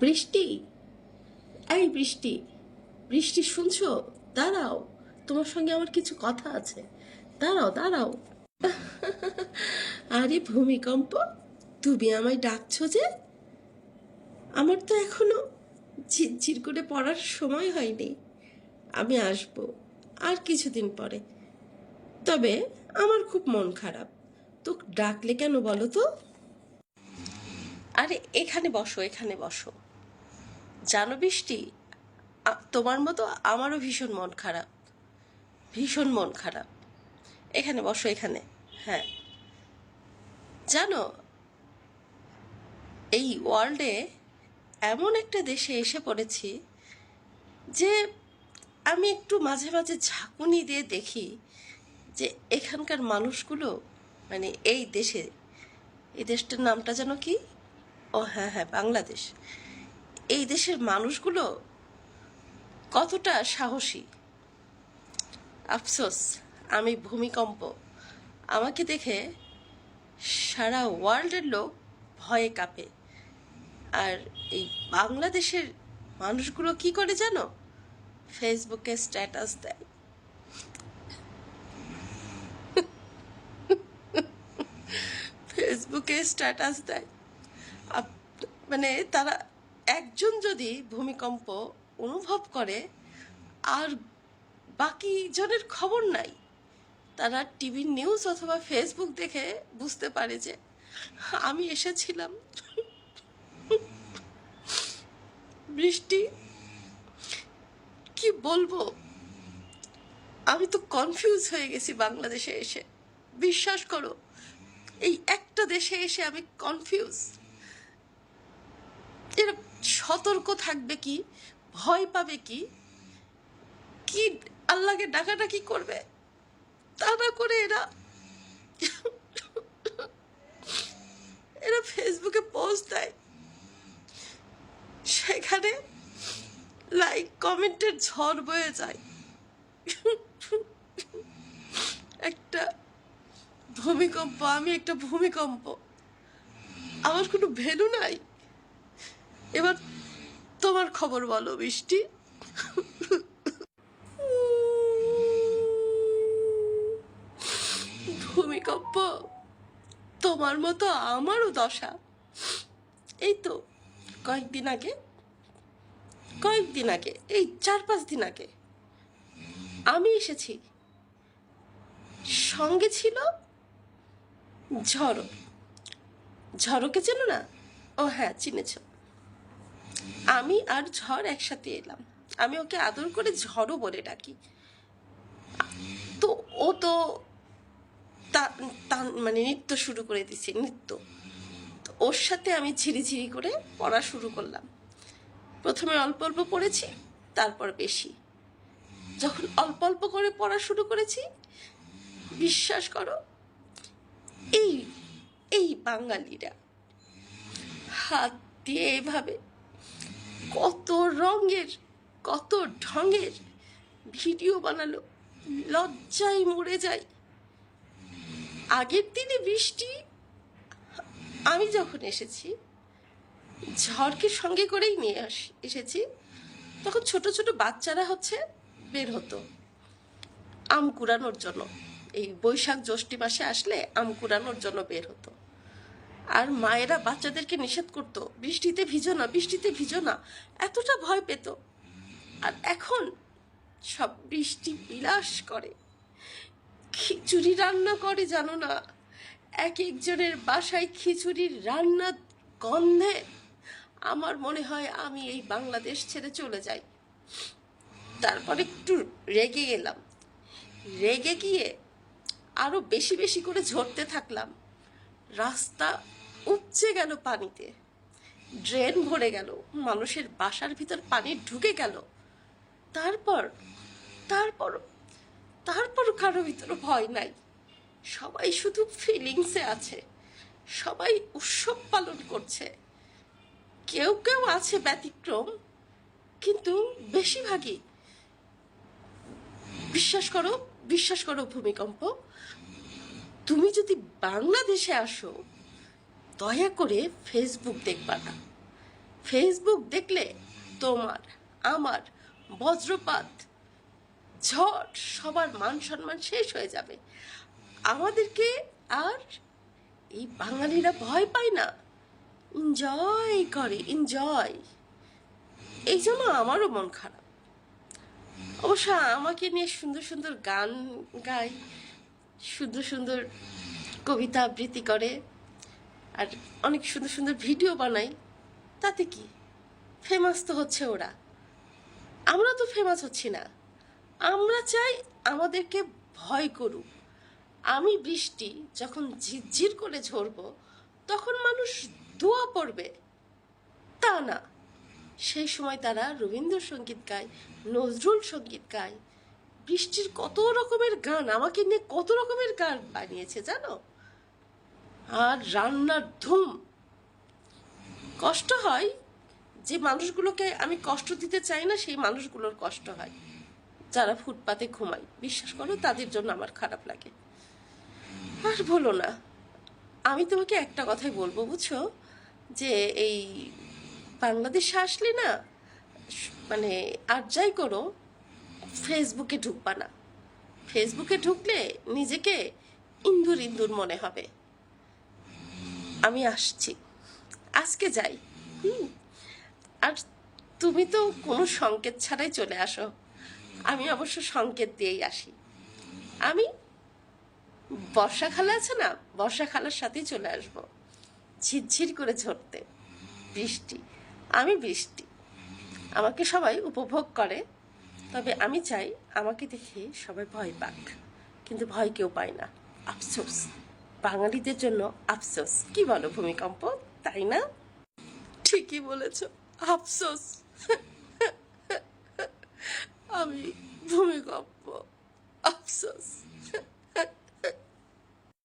বৃষ্টি। এই বৃষ্টি বৃষ্টি শুনছো? দাঁড়াও, তোমার সঙ্গে আমার কিছু কথা আছে। দাঁড়াও দাঁড়াও। আরে ভূমিকম্প, তুমি আমায় ডাকছো যে? আমার তো এখনও ঝিরঝির করে পড়ার সময় হয়নি। আমি আসব আর কিছুদিন পরে। তবে আমার খুব মন খারাপ। তো ডাকলে কেন বলো তো? আরে এখানে বসো এখানে বসো। জানো বৃষ্টি? তোমার মতো আমারও ভীষণ মন খারাপ। ভীষণ মন খারাপ। এখানে বসো, এখানে। হ্যাঁ। জানো, এই ওয়ার্ল্ডে এমন একটা দেশে এসে পড়েছি যে আমি একটু মাঝে মাঝে ঝাঁকুনি দিয়ে দেখি যে এখানকার মানুষগুলো মানে এই দেশে, এই দেশটার নামটা যেন কি? ও হ্যাঁ হ্যাঁ বাংলাদেশ। এই দেশের মানুষগুলো কতটা সাহসী? আফসোস, আমি ভূমিকম্প। আমাকে দেখে সারা ওয়ার্ল্ডের লোক ভয়ে কাঁপে। আর এই বাংলাদেশের মানুষগুলো কি করে জানো? ফেসবুকে স্ট্যাটাস দেয়। ফেসবুকে স্ট্যাটাস দেয়। মানে তারা একজন যদি ভূমিকম্প অনুভব করে, আর বাকি জনের খবর নাই, তারা টিভি নিউজ অথবা ফেসবুক দেখে বুঝতে পারে যে আমি এসেছিলাম। বৃষ্টি? কি বলব? আমি তো কনফিউজ হয়ে গেছি বাংলাদেশে এসে। বিশ্বাস করো, এই একটা দেশে এসে আমি কনফিউজ এরা সতর্ক থাকবে কি? ভয় পাবে কি? কি আল্লাহকে ডাকাডাকি করবে? তা না করে এরা এরা ফেসবুকে পোস্ট দেয়। সেখানে লাইক কমেন্টের ঝড় বয়ে যায়। একটা ভূমিকম্প, আমি একটা ভূমিকম্প। আমার কোনো ভ্যালু নাই। এবার তোমার খবর বলো বৃষ্টি ভূমিকম্প, তোমার মতো আমারও দশা। এই তো, কয়েকদিন আগে কয়েকদিন আগে, এই চার পাঁচ দিন আগে, আমি এসেছি। সঙ্গে ছিল ঝড়ো। ঝড়োকে চেনো না? ও হ্যাঁ চিনেছ। আমি আর ঝড় একসাথে এলাম। আমি ওকে আদর করে ঝড়ও বলে ডাকি। তো ও তো মানে নৃত্য শুরু করে দিছে, নৃত্য। ওর সাথে আমি ঝিরিঝিরি করে পড়া শুরু করলাম। প্রথমে অল্প অল্প পড়েছি, তারপর বেশি। যখন অল্প অল্প করে পড়া শুরু করেছি, বিশ্বাস করো, এই এই বাঙালিরা হাত দিয়ে এভাবে কত রঙের, কত ঢঙের ভিডিও বানালো। লজ্জায় মরে যাই। আগের দিনে বৃষ্টি, আমি যখন এসেছি, ঝড়কে সঙ্গে করেই নিয়ে আস, এসেছি, তখন ছোট ছোট বাচ্চারা হচ্ছে বের হতো। আম কুড়ানোর জন্য। এই বৈশাখ জ্যৈষ্ঠী মাসে আসলে আম কুড়ানোর জন্য বের হতো। আর মায়েরা বাচ্চাদেরকে নিষেধ করতো, বৃষ্টিতে ভিজো না, বৃষ্টিতে ভিজো না। এতটা ভয় পেত। আর এখন সব বৃষ্টি বিলাস করে। খিচুড়ি রান্না করে, জানো না? এক একজনের বাসায় খিচুড়ির রান্না গন্ধে আমার মনে হয় আমি এই বাংলাদেশ ছেড়ে চলে যাই। তারপর একটু রেগে গেলাম। রেগে গিয়ে আরও বেশি বেশি করে ঝরতে থাকলাম। রাস্তা উপচে গেল পানিতে। ড্রেন ভরে গেল, মানুষের বাসার ভিতর পানি ঢুকে গেল। তারপর তারপর তারপর কারও ভিতর ভয় নাই। সবাই শুধু ফিলিংসে আছে। সবাই উৎসব পালন করছে। কেউ কেউ আছে ব্যতিক্রম, কিন্তু বেশিরভাগই, বিশ্বাস করো বিশ্বাস করো ভূমিকম্প। তুমি যদি বাংলাদেশে আসো দয়া করে ফেসবুক দেখবা না। ফেসবুক দেখলে তোমার, আমার বজ্রপাত, ঝড় সবার মান সম্মান শেষ হয়ে যাবে। আমাদেরকে আর এই বাঙালিরা ভয় পায় না। এনজয় করে এনজয় এই জন্য আমারও মন খারাপ। অবশ্য আমাকে নিয়ে সুন্দর সুন্দর গান গায়, সুন্দর সুন্দর কবিতা আবৃত্তি করে। আর অনেক সুন্দর সুন্দর ভিডিও বানাই, তাতে কি? ফেমাস তো হচ্ছে ওরা। আমরা তো ফেমাস হচ্ছি না। আমরা চাই আমাদেরকে ভয় করুক। আমি বৃষ্টি যখন ঝিরঝির করে ঝরবো, তখন মানুষ দোয়া পড়বে। তা না। সেই সময় তারা রবীন্দ্রসঙ্গীত গায়, নজরুল সংগীত গায়। বৃষ্টির কত রকমের গান, আমাকে নিয়ে কত রকমের গান বানিয়েছে, জানো? আর রান্নার ধুম। কষ্ট হয় যে মানুষগুলোকে আমি কষ্ট দিতে চাই না, সেই মানুষগুলোর কষ্ট হয়। যারা ফুটপাতে ঘুমায়, বিশ্বাস করো, তাদের জন্য আমার খারাপ লাগে। আর বলো না, আমি তোমাকে একটা কথাই বলব, বুঝছ? যে এই বাংলাদেশে আসলে না মানে আর যাই করো, ফেসবুকে ঢুকবা না। ফেসবুকে ঢুকলে নিজেকে ইন্দুর ইন্দুর মনে হবে। আমি আসছি। আজকে যাই। হুম। আর তুমি তো কোনো সংকেত ছাড়াই চলে আসো। আমি অবশ্য সংকেত দিয়েই আসি। আমি বর্ষা খালা আছে না? বর্ষা খালার সাথেই চলে আসব। ঝিরঝির করে ঝরতে। বৃষ্টি। আমি বৃষ্টি। আমাকে সবাই উপভোগ করে। তবে আমি চাই আমাকে দেখে সবাই ভয় পাক। কিন্তু ভয় কেউ পায় না। আফসোস। বাঙালিদের জন্য আফসোস। কি বলো ভূমিকম্প? তাই না? ঠিকই বলেছ। আফসোস। আমি ভূমিকম্প। আফসোস।